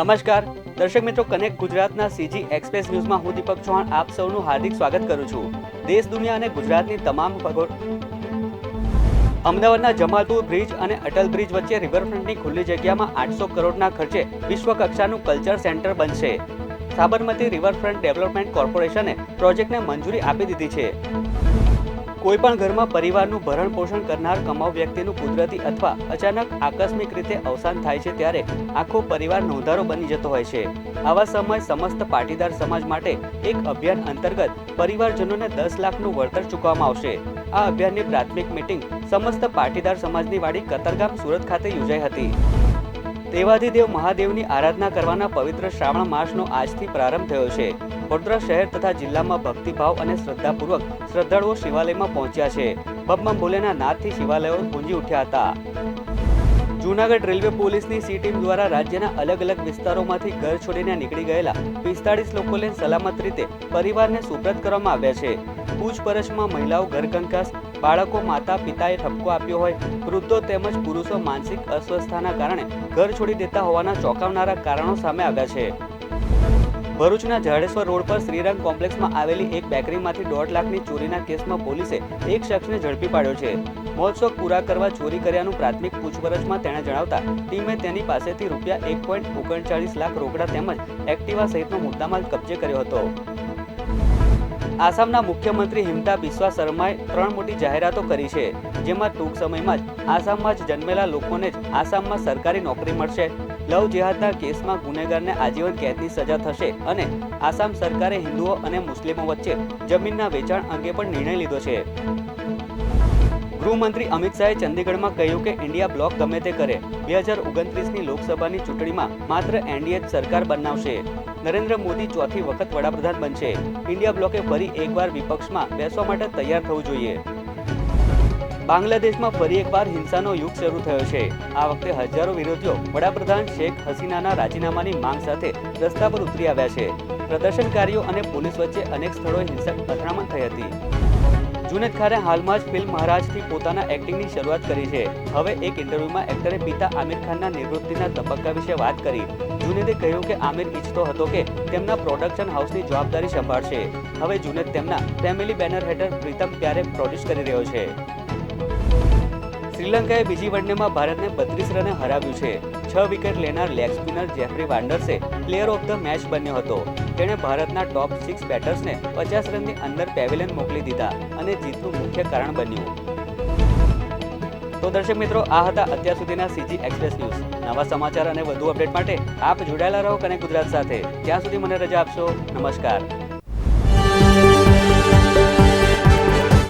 નમસ્કાર. દર્શક મિત્રો, કનેક્ટ ગુજરાતના સીજી એક્સપ્રેસ ન્યૂઝમાં હું દીપક ચૌહાણ આપ સૌનું હાર્દિક સ્વાગત કરું છું. દેશ, દુનિયા અને ગુજરાતની તમામ ભગોળ અમદાવાદના જમાલપુર બ્રિજ અને અટલ બ્રિજ વચ્ચે રિવરફ્રન્ટની ખુલ્લી જગ્યામાં આઠસો કરોડના ખર્ચે વિશ્વકક્ષાનું કલ્ચર સેન્ટર બનશે. સાબરમતી રિવરફ્રન્ટ ડેવલપમેન્ટ કોર્પોરેશને પ્રોજેક્ટને મંજૂરી આપી દીધી છે. કોઈપણ ઘરમાં પરિવારનું ભરણ પોષણ કરનાર કમાવ વ્યક્તિનું કુદરતી અથવા અચાનક આકસ્મિક રીતે અવસાન થાય છે ત્યારે આખો પરિવાર નોંધારો બની જતો હોય છે. આવા સમય સમસ્ત પાટીદાર સમાજ માટે એક અભિયાન અંતર્ગત પરિવારજનોને દસ લાખનું વળતર ચૂકવવામાં આવશે. આ અભિયાનની પ્રાથમિક મિટિંગ સમસ્ત પાટીદાર સમાજની વાડી કતરગામ સુરત ખાતે યોજાઈ હતી. દેવાધિદેવ મહાદેવની આરાધના કરવાના પવિત્ર શ્રાવણ માસનો આજથી પ્રારંભ થયો છે. વડોદરા શહેર તથા જિલ્લામાં ભક્તિભાવ અને શ્રદ્ધાપૂર્વક શ્રદ્ધાળુઓ શિવાલયમાં પહોંચ્યા છે. બમ્બમ ભોલેના નાદથી શિવાલયો ગુંજી ઉઠ્યા હતા. જૂનાગઢ રેલવે પોલીસની સી ટીમ દ્વારા રાજ્યના અલગ અલગ વિસ્તારોમાંથી ઘર છોડીને નીકળી ગયેલા પિસ્તાળીસ લોકોને સલામત રીતે પરિવારને સુપ્રત કરવામાં આવ્યા છે. પૂછપરછમાં મહિલાઓ ઘરકંકાસ બાળકો માતા પિતાએ ઠપકો આપ્યો હોય, વૃદ્ધો તેમજ પુરુષો માનસિક અસ્વસ્થતાના કારણે ઘર છોડી દેતા હોવાના ચોંકાવનારા કારણો સામે આવ્યા છે. ભરૂચના જાડેશ્વર રોડ પર શ્રીરંગ કોમ્પ્લેક્સમાં આવેલી એક બેકરીમાંથી દોઢ લાખની ચોરીના કેસમાં પોલીસે એક શખ્સને ઝડપી પાડ્યો છે. મહોત્સવ પૂરા કરવા ચોરી કર્યાનું પ્રાથમિક પૂછપરછમાં તેણે જણાવતા, ટીમે તેની પાસેથી રૂપિયા એક પોઈન્ટ ઓગણચાળીસ લાખ રોકડા તેમજ એક્ટિવા સહિતનો મુદ્દામાલ કબજે કર્યો હતો. આસામના મુખ્યમંત્રી હિમતા બિસ્વા શર્માએ ત્રણ મોટી જાહેરાતો કરી છે, જેમાં ટૂંક સમયમાં જ આસામમાં જ જન્મેલા લોકોને જ આસામમાં સરકારી નોકરી મળશે. લવ જેહાદના કેસમાં ગુનેગારને આજીવન કેદની સજા થશે અને આસામ સરકારે હિન્દુઓ અને મુસ્લિમો વચ્ચે જમીનના વેચાણ અંગે પણ નિર્ણય લીધો છે. ગૃહમંત્રી અમિત શાહે ચંદીગઢમાં કહ્યું કે ઇન્ડિયા બ્લોક ગમે તે કરે, બે હજાર ઓગણત્રીસની લોકસભાની ચૂંટણીમાં માત્ર એનડીએ સરકાર બનાવશે. નરેન્દ્ર મોદી ચોથી વખત વડાપ્રધાન બનશે. ઇન્ડિયા બ્લોકે ફરી એકવાર વિપક્ષમાં બેસવા માટે તૈયાર થવું જોઈએ. બાંગ્લાદેશમાં ફરી એકવાર હિંસાનો યુગ શરૂ થયો છે. આ વખતે હજારો વિરોધીઓ વડાપ્રધાન શેખ હસીનાના રાજીનામાની માંગ સાથે રસ્તા પર ઉતરી આવ્યા છે. પ્રદર્શનકારીઓ અને પોલીસ વચ્ચે અનેક સ્થળોએ હિંસક અથડામણ થઈ હતી. જુનેદ ખાને હાલમાં જ ફિલ્મ મહારાજથી પોતાના એક્ટિંગની શરૂઆત કરી છે. હવે એક ઇન્ટરવ્યુમાં એક્ટરે પિતા આમિર ખાનના નિવૃત્તિના તબક્કા વિશે વાત કરી. જુનેદે કહ્યું કે આમિર ઈચ્છતો હતો કે તેમના પ્રોડક્શન હાઉસની જવાબદારી સંભાળશે. હવે જુનેદ તેમના ફેમિલી બેનર હેઠળ પ્રીતમ પ્યારે પ્રોડ્યુસ કરી રહ્યો છે. શ્રીલંકાએ બીજી વનડેમાં ભારતને બત્રીસ રને હરાવ્યું છે. છ વિકેટ લેનાર leg spinner Jeffrey વાન્ડર્સે player of the match બન્યો હતો. તેણે ભારતના ટોપ સિક્સ બેટર્સને પચાસ રનની અંદર પેવેલિયન મોકલી દીધા અને જીતનું મુખ્ય કારણ બન્યું. તો દર્શક મિત્રો, આ હતા અત્યાર સુધીના સીજી એક્સપ્રેસ ન્યૂઝ નવા સમાચાર અને વધુ અપડેટ માટે આપ જોડાયેલા રહો કને ગુજરાત સાથે. ત્યાં સુધી મને રજા આપશો. નમસ્કાર.